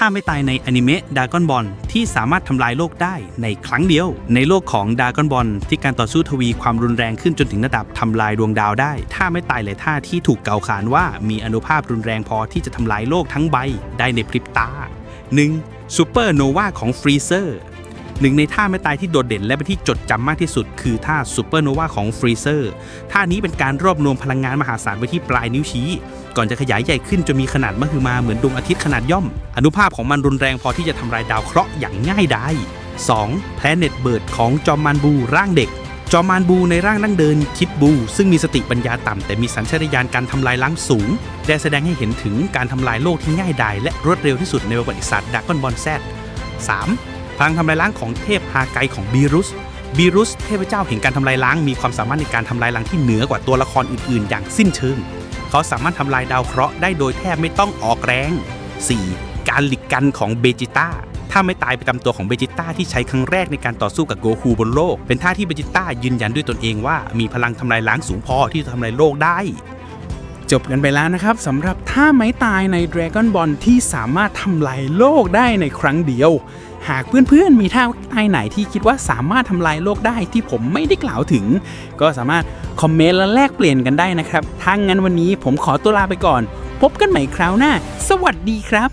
ถ้าไม่ตายในอนิเมะดากอนบอลที่สามารถทำลายโลกได้ในครั้งเดียว ในโลกของดากอนบอลที่การต่อสู้ทวีความรุนแรงขึ้นจนถึงระดับทำลายดวงดาวได้ ถ้าไม่ตายเลยท่าที่ถูกกล่าวขานว่ามีอนุภาพรุนแรงพอที่จะทำลายโลกทั้งใบได้ในพริบตา 1. ซูเปอร์โนวาของฟรีเซอร์ หนึ่งในท่าไม่ตายที่โดดเด่นและเป็นที่จดจำมากที่สุด คือท่าซูเปอร์โนวาของฟรีเซอร์ท่านี้เป็นการรวบรวมพลังงานมหาศาลไว้ที่ปลายนิ้วชี้ ก่อนจะขยายใหญ่ขึ้นจนมีขนาดมหึมาเหมือนดวงอาทิตย์ขนาดย่อม อนุภาพของมันรุนแรงพอที่จะทำลายดาวเคราะห์อย่างง่ายดาย 2. Planet Bird ของจอมมานบูร่างเด็ก จอมมานบูในร่างดั้งเดินคิดบู ซึ่งมีสติปัญญาต่ำแต่มีสัญชาตญาณการทำลายล้างสูง ได้แสดงให้เห็นถึงการทำลายโลกที่ง่ายดายและรวดเร็วที่สุดในประวัติศาสตร์ดักกอนบอลแซด 3. พลังทำลายล้างของเทพฮาไกของบีรุสบีรุสเทพเจ้าแห่งการทำลายล้างมีความสามารถในการทำลายล้างที่เหนือกว่าตัวละครอื่นๆ อย่างสิ้นเชิง เขาสามารถทำลายดาวเคราะห์ได้โดยแทบไม่ต้องออกแรง 4. การหลีกกันของเบจิต้าถ้าไม่ตายประจำตัวของเบจิต้าที่ใช้ครั้งแรกในการต่อสู้กับโกคูบนโลก เป็นท่าที่เบจิต้ายืนยันด้วยตนเองว่ามีพลังทำลายล้างสูงพอที่จะทำลายโลกได้จบกันไปแล้วนะครับสำหรับท่าไม้ตายใน Dragon Ball ที่สามารถทำลายโลกได้ในครั้งเดียว หากเพื่อนๆมีท่าตายไหนที่คิดว่าสามารถทำลายโลกได้ที่ผมไม่ได้กล่าวถึง ก็สามารถคอมเมนต์และแลกเปลี่ยนกันได้นะครับถ้างั้นวันนี้ผมขอตัวลาไปก่อน พบกันใหม่คราวหน้า สวัสดีครับ